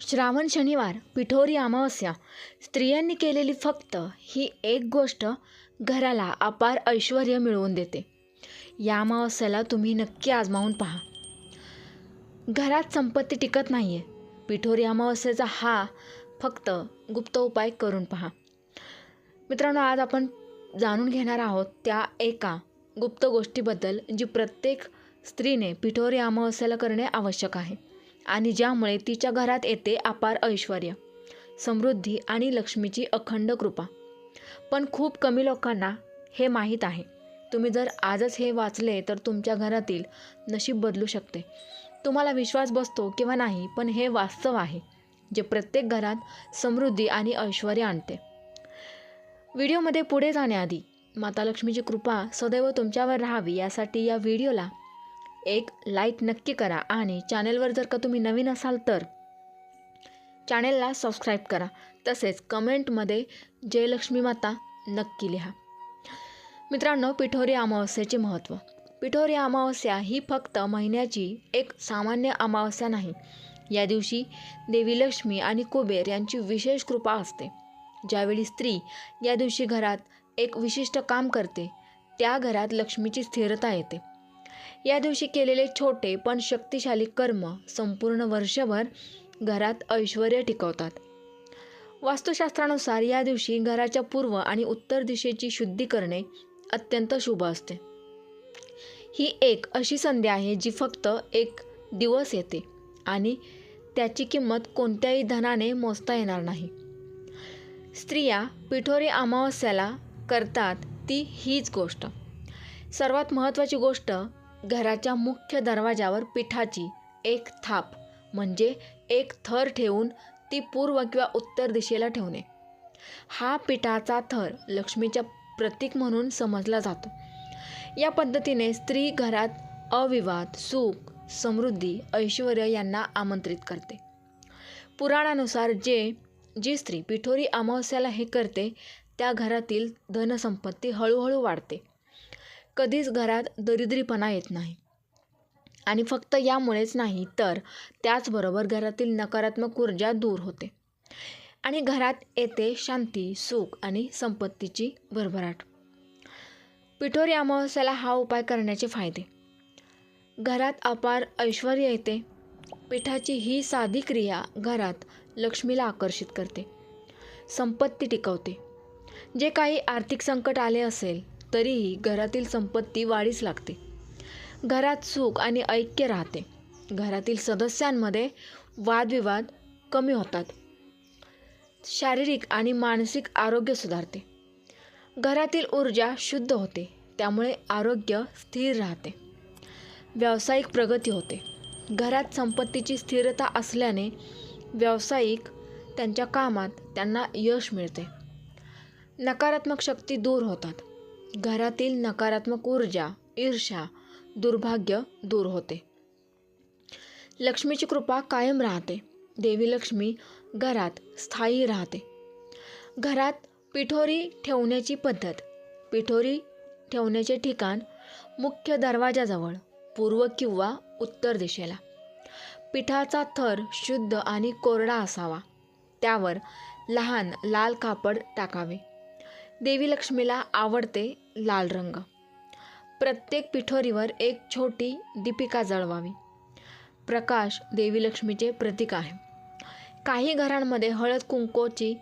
श्रावण शनिवार पिठोरी अमावस्या. स्त्रियांनी केलेली फक्त ही एक गोष्ट घराला अपार ऐश्वर मिळवून देते. या अमावस्याला तुम्ही नक्की आजमावून पहा. घरात संपत्ती टिकत नाही आहे पिठोरी अमावस्येचा हा फक्त गुप्त उपाय करून पहा. मित्रांनो आज आपण जाणून घेणार आहोत त्या एका गुप्त गोष्टीबद्दल जी प्रत्येक स्त्रीने पिठोरी अमावस्याला करणे आवश्यक आहे. आणि ज्यामुळे तिच्या घरात येते अपार ऐश्वर समृद्धी आणि लक्ष्मीची अखंड कृपा. पण खूप कमी लोकांना हे माहीत आहे. तुम्ही जर आजच हे वाचले तर तुमच्या घरातील नशीब बदलू शकते. तुम्हाला विश्वास बसतो किंवा नाही पण हे वास्तव आहे जे प्रत्येक घरात समृद्धी आणि ऐश्वर आणते. व्हिडिओमध्ये पुढे जाण्याआधी माता लक्ष्मीची कृपा सदैव तुमच्यावर राहावी यासाठी या व्हिडिओला एक लाईक नक्की करा आणि चॅनेलवर जर का तुम्ही नवीन असाल तर चॅनेलला सबस्क्राईब करा. तसेच कमेंटमध्ये जयलक्ष्मी माता नक्की लिहा. मित्रांनो पिठोरी अमावस्येचे महत्त्व पिठोरी अमावस्या ही फक्त महिन्याची एक सामान्य अमावस्या नाही. या दिवशी देवी लक्ष्मी आणि कुबेर यांची विशेष कृपा असते. ज्यावेळी स्त्री या दिवशी घरात एक विशिष्ट काम करते त्या घरात लक्ष्मीची स्थिरता येते. या दिवशी केलेले छोटे पण शक्तिशाली कर्म संपूर्ण वर्षभर घरात ऐश्वर टिकवतात. वास्तुशास्त्रानुसार या दिवशी घराच्या पूर्व आणि उत्तर दिशेची शुद्धी करणे अत्यंत शुभ असते. ही एक अशी संधी आहे जी फक्त एक दिवस येते आणि त्याची किंमत कोणत्याही धनाने मोजता येणार नाही. स्त्रिया पिठोरी अमावस्याला करतात ती हीच गोष्ट. सर्वात महत्त्वाची गोष्ट घराच्या मुख्य दरवाजावर पिठाची एक थाप म्हणजे एक थर ठेवून ती पूर्व किंवा उत्तर दिशेला ठेवणे. हा पिठाचा थर लक्ष्मीच्या प्रतीक म्हणून समजला जातो. या पद्धतीने स्त्री घरात अविवाद सुख समृद्धी ऐश्वर यांना आमंत्रित करते. पुराणानुसार जे जी स्त्री पिठोरी अमावस्याला हे करते त्या घरातील धनसंपत्ती हळूहळू वाढते. कधीच घरात दरिद्रीपणा येत नाही. आणि फक्त यामुळेच नाही तर त्याचबरोबर घरातील नकारात्मक ऊर्जा दूर होते. आणि घरात येते शांती सुख आणि संपत्तीची भरभराट. पिठोरी अमावस्याला हा उपाय करण्याचे फायदे. घरात अपार ऐश्वर येते. पिठाची ही साधी क्रिया घरात लक्ष्मीला आकर्षित करते. संपत्ती टिकवते. जे काही आर्थिक संकट आले असेल तरीही घरातील संपत्ती वाढीस लागते. घरात सुख आणि ऐक्य राहते. घरातील सदस्यांमध्ये वादविवाद कमी होतात. शारीरिक आणि मानसिक आरोग्य सुधारते. घरातील ऊर्जा शुद्ध होते त्यामुळे आरोग्य स्थिर राहते. व्यावसायिक प्रगती होते. घरात संपत्तीची स्थिरता असल्याने व्यावसायिक त्यांच्या कामात त्यांना यश मिळते. नकारात्मक शक्ती दूर होतात. घरातील नकारात्मक ऊर्जा ईर्ष्या दुर्भाग्य दूर होते. लक्ष्मीची कृपा कायम राहते. देवी लक्ष्मी घरात स्थायी राहते. घरात पिठोरी ठेवण्याची पद्धत पिठोरी ठेवण्याचे ठिकाण मुख्य दरवाजाजवळ पूर्व किंवा उत्तर दिशेला. पिठाचा थर शुद्ध आणि कोरडा असावा. त्यावर लहान लाल कापड टाकावे. देवी लक्ष्मीला आवडते लाल रंग. प्रत्येक पिठोरीवर एक छोटी दीपिका जळवावी. प्रकाश देवी लक्ष्मीचे प्रतीक आहे. काही घरांमध्ये हळद कुंकोची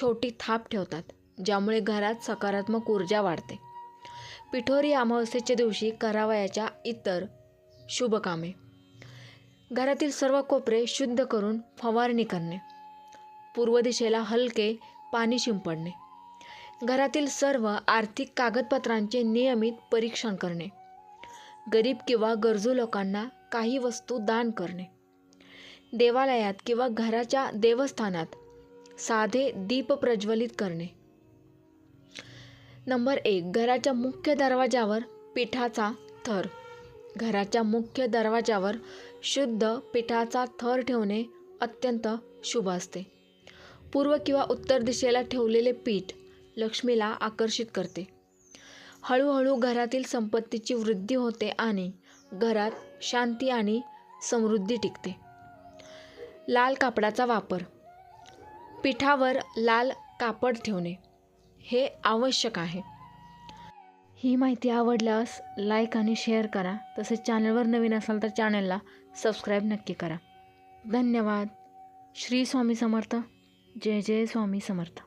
छोटी थाप ठेवतात ज्यामुळे घरात सकारात्मक ऊर्जा वाढते. पिठोरी अमावस्येच्या दिवशी करावयाच्या इतर शुभकामे. घरातील सर्व कोपरे शुद्ध करून फवारणी करणे. पूर्व दिशेला हलके पाणी शिंपडणे. घरातील सर्व आर्थिक कागदपत्रांचे नियमित परीक्षण करणे. गरीब किंवा गरजू लोकांना काही वस्तू दान करणे. देवालयात किंवा घराच्या देवस्थानात साधे दीप प्रज्वलित करणे. नंबर एक घराच्या मुख्य दरवाजावर पिठाचा थर. घराच्या मुख्य दरवाजावर शुद्ध पिठाचा थर ठेवणे अत्यंत शुभ असते. पूर्व किंवा उत्तर दिशेला ठेवलेले पीठ लक्ष्मीला आकर्षित करते. हळूहळू घरातील संपत्तीची वृद्धी होते आणि घरात शांती आणि समृद्धी टिकते. लाल कापडाचा वापर. पिठावर लाल कापड ठेवणे. हे आवश्यक आहे. ही माहिती आवडल्यास लाईक आणि शेअर करा. तसेच चॅनलवर नवीन असाल तर चॅनलला सबस्क्राईब नक्की करा. धन्यवाद. श्री स्वामी समर्थ. जय जय स्वामी समर्थ.